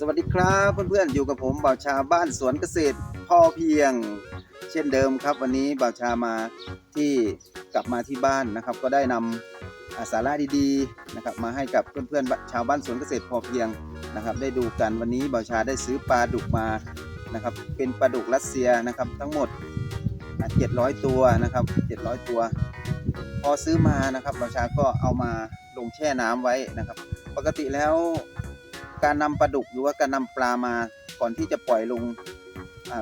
สวัสดีครับเพื่อนๆอยู่กับผมบ่าวชาบ้านสวนเกษตรพอเพียง เช่นเดิมครับ วันนี้บ่าวชามาที่กลับมาที่บ้านนะครับ ก็ได้นำอาสาระดีๆนะครับ มาให้กับเพื่อนๆชาวบ้านสวนเกษตรพอเพียงนะครับ ได้ดูกันวันนี้บ่าวชาได้ซื้อปลาดุกมานะครับ เป็นปลาดุกรัสเซียนะครับ ทั้งหมด 700 ตัวนะครับ 700 ตัว พอซื้อมานะครับบ่าวชาก็เอามาลงแช่น้ำไว้นะครับ ปกติแล้ว การนำปลาดุกหรือว่าการนำปลามาก่อนที่จะปล่อยลง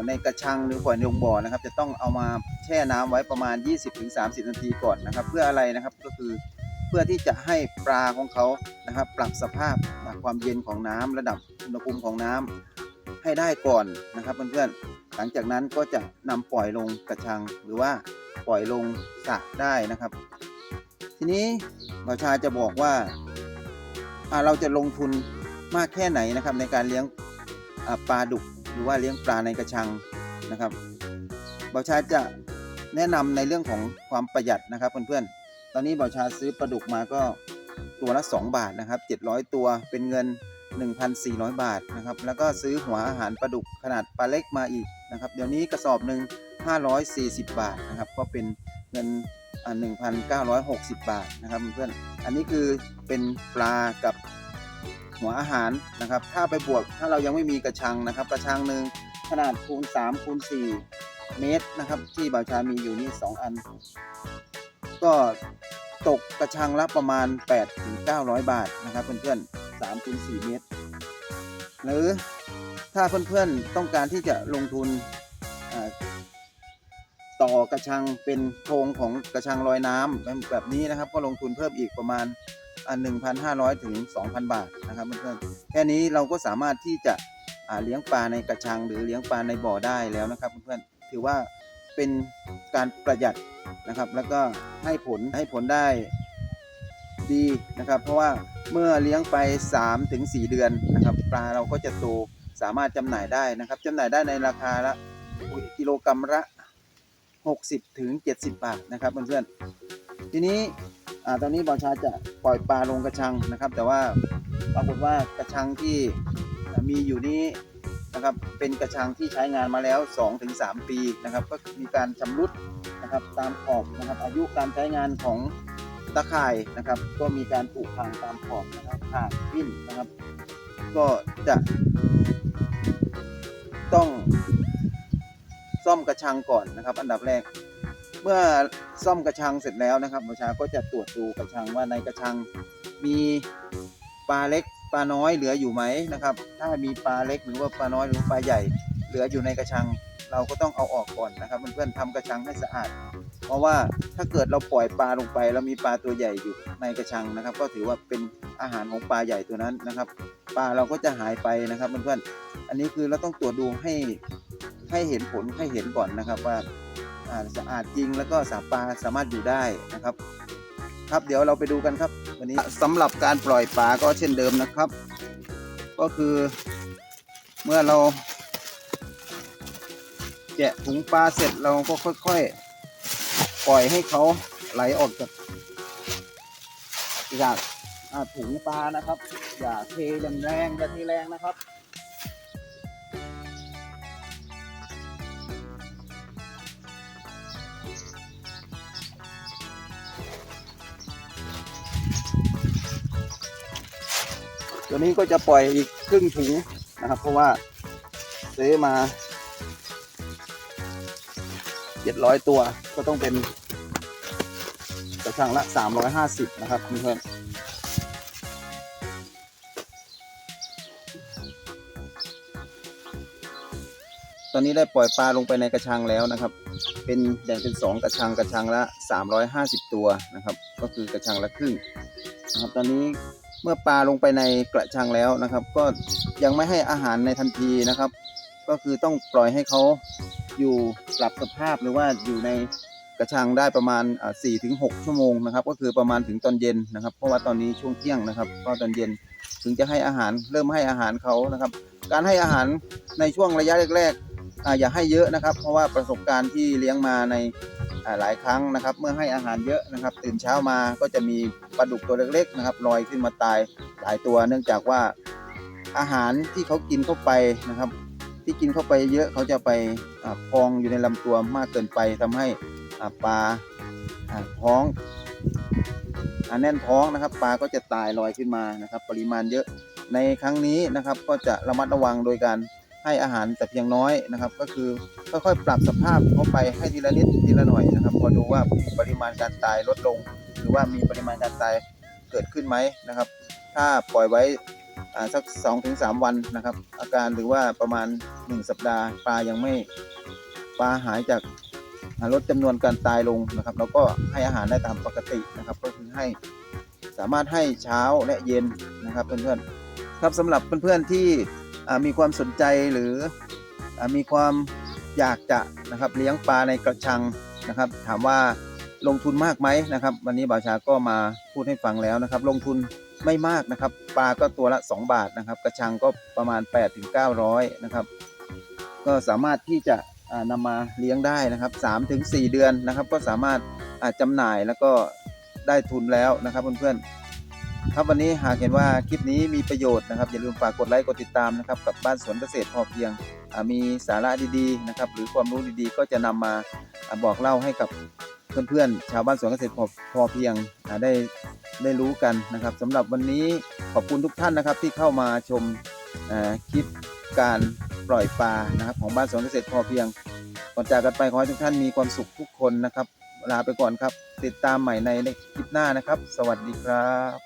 ในกระชังหรือปล่อยลงบ่อนะครับ จะต้องเอามาแช่น้ำไว้ประมาณ 20-30 นาทีก่อนนะครับ เพื่ออะไรนะครับก็คือเพื่อที่จะให้ปลาของเขานะครับปรับสภาพความเย็นของน้ำระดับอุณหภูมิของน้ำให้ได้ก่อนนะครับเพื่อนๆหลังจากนั้นก็จะนำปล่อยลงกระชังหรือว่าปล่อยลงสระได้นะครับ ทีนี้หมอชาจะบอกว่าเราจะลงทุน มากแค่ไหนนะครับในการเลี้ยงปลาดุกหรือว่าเลี้ยงปลาในกระชังนะครับบอชาจะแนะนำในเรื่องของความประหยัดนะครับเพื่อนๆ ตอนนี้บอชาซื้อปลาดุกมาก็ตัวละ 2 บาทนะครับ 700 ตัวเป็นเงิน 1,400 บาทนะครับ แล้วก็ซื้อหัวอาหารปลาดุกขนาดปลาเล็กมาอีกนะครับ เดี๋ยวนี้กระสอบหนึ่ง540 บาทนะครับ ก็เป็นเงินอ่า1,960 บาทนะครับเพื่อนๆ อันนี้คือเป็นปลากับ หัวอาหารนะครับ ถ้าไปบวกถ้าเรายังไม่มีกระชังนะครับ กระชังหนึ่งขนาดคูณ3คูณ4เมตรนะครับ ที่บ่าวชามีอยู่นี่ 2 อัน ก็ตกกระชังละประมาณ 8 ถึง 900 บาทนะครับ เพื่อนๆ3คูณ4เมตร หรือถ้าเพื่อนๆต้องการที่จะลงทุน ต่อกระชังเป็นโครงของกระชังลอยน้ำแบบนี้นะครับ ก็ลงทุนเพิ่มอีกประมาณอ่า1,500ถึง2,000บาทนะครับเพื่อนๆแค่นี้เราก็สามารถที่จะเลี้ยงปลาในกระชัง หรือเลี้ยงปลาในบ่อได้แล้วนะครับเพื่อนๆถือว่าเป็นการประหยัดนะครับ แล้วก็ให้ผลให้ผลได้ดีนะครับ เพราะว่าเมื่อเลี้ยงไป 3-4ถึง4เดือนนะครับ ปลาเราก็จะโตสามารถจำหน่ายได้นะครับจำหน่ายได้ในราคาละกิโลกรัมละ 60 ถึง 70 บาทนะครับเพื่อนๆทีนี้ตอนนี้บอชาจะปล่อยปลาลงกระชังนะครับ แต่ว่าปรากฏว่ากระชังที่มีอยู่นี้นะครับเป็นกระชังที่ใช้งานมาแล้ว 2-3 ปีนะครับ ก็มีการชำรุดนะครับตามขอบนะครับอายุการใช้งานของตะข่ายนะครับ ก็มีการผุพังตามขอบนะครับขาดวิ่นนะครับ ก็จะต้อง ซ่อมกระชังก่อนนะครับ อันดับแรก เมื่อซ่อมกระชังเสร็จแล้วนะครับประชาก็จะตรวจดูกระชังว่าในกระชังมีปลาเล็กปลาน้อยเหลืออยู่ไหมนะครับ ถ้ามีปลาเล็กหรือว่าปลาน้อยหรือปลาใหญ่เหลืออยู่ในกระชัง เราก็ต้องเอาออกก่อนนะครับเพื่อนๆทำกระชังให้สะอาด เพราะว่าถ้าเกิดเราปล่อยปลาลงไป แล้วมีปลาตัวใหญ่อยู่ในกระชังนะครับ ก็ถือว่าเป็นอาหารของปลาใหญ่ตัวนั้นนะครับ ปลาเราก็จะหายไปนะครับเพื่อนๆอันนี้คือเราต้องตรวจดูให้ ให้เห็นผลให้เห็นก่อนนะครับว่าอาสะอาดจริงแล้วก็สาปลาสามารถอยู่ได้นะครับ ครับเดี๋ยวเราไปดูกันครับ วันนี้สำหรับการปล่อยปลาก็เช่นเดิมนะครับ ก็คือเมื่อเราแกะถุงปลาเสร็จเราก็ค่อยๆ ปล่อยให้เขาไหลออกจากจากถุงปลานะครับ อย่าเทแรงๆอย่าเทแรงนะครับ ตัวนี้ก็จะปล่อยอีกครึ่งถุงนะครับ เพราะว่าซื้อมา700ตัวก็ต้องเป็นกระชังละ350นะครับเพื่อน อนนี้ได้ปล่อยปลาลงไปในกระชังแล้วนะครับ เป็นแบ่งเป็น 2 กระชังกระชังละ 350 ตัวนะครับ ก็คือกระชังละครึ่งนะครับ ตอนนี้เมื่อปลาลงไปในกระชังแล้วนะครับ ก็ยังไม่ให้อาหารในทันทีนะครับ ก็คือต้องปล่อยให้เขาอยู่ปรับสภาพหรือว่าอยู่ในกระชังได้ประมาณ4ี่ถึงหชั่วโมงนะครับ ก็คือประมาณถึงตอนเย็นนะครับ เพราะว่าตอนนี้ช่วงเที่ยงนะครับ ก็ตอนเย็นถึงจะให้อาหารเริ่มให้อาหารเขานะครับ การให้อาหารในช่วงระยะแรก อย่าให้เยอะนะครับ เพราะว่าประสบการณ์ที่เลี้ยงมาในหลายครั้งนะครับ เมื่อให้อาหารเยอะนะครับ ตื่นเช้ามาก็จะมีปลาดุกตัวเล็กๆนะครับลอยขึ้นมาตายหลายตัว เนื่องจากว่าอาหารที่เขากินเข้าไปนะครับ ที่กินเข้าไปเยอะเขาจะไปพองอยู่ในลำตัวมากเกินไปทำให้ปลาท้องอแน่นท้องนะครับ ปลาก็จะตายลอยขึ้นมานะครับ ปริมาณเยอะในครั้งนี้นะครับ ก็จะระมัดระวังโดยการ ให้อาหารแต่เพียงน้อยนะครับ ก็คือค่อยๆปรับสภาพเข้าไปให้ทีละนิดทีละหน่อยนะครับ พอดูว่าปริมาณการตายลดลง หรือว่ามีปริมาณการตายเกิดขึ้นไหมนะครับ ถ้าปล่อยไว้สัก 2-3ถึงวันนะครับ อาการหรือว่าประมาณ 1 สัปดาห์ปลายังไม่ปลาหายจากลดจำนวนการตายลงนะครับ แล้วก็ให้อาหารได้ตามปกตินะครับ ก็คือให้สามารถให้เช้าและเย็นนะครับเพื่อนๆครับสำหรับเพื่อนๆที่ มีความสนใจหรืออมีความอยากจะนะครับเลี้ยงปลาในกระชังนะครับ ถามว่าลงทุนมากไหมนะครับ วันนี้บ่าวชาก็มาพูดให้ฟังแล้วนะครับ ลงทุนไม่มากนะครับ ปลาก็ตัวละ 2 บาทนะครับ กระชังก็ประมาณ 8-900ถึง900นะครับ ก็สามารถที่จะอ่านำมาเลี้ยงได้นะครับ3ถึง4เดือนนะครับ ก็สามารถอ่าจำหน่ายแล้วก็ได้ทุนแล้วนะครับเพื่อนๆ ครับวันนี้หากเห็นว่าคลิปนี้มีประโยชน์นะครับอย่าลืมฝากกดไลค์กดติดตามนะครับกับบ้านสวนเกษตรพอเพียงมีสาระดีๆนะครับหรือความรู้ดีๆ ก็จะนำมาอ่าบอกเล่าให้กับเพื่อนๆชาวบ้านสวนเกษตรพอพอเพียงได้ได้รู้กันนะครับสำหรับวันนี้ขอบคุณทุกท่านนะครับที่เข้ามาชมคลิปการปล่อยปลานะครับของบ้านสวนเกษตรพอเพียงก่อนจากกันไปขอให้ทุกท่านมีความสุขทุกคนนะครับลาไปก่อนครับ ติดตามใหม่ในคลิปหน้านะครับ สวัสดีครับ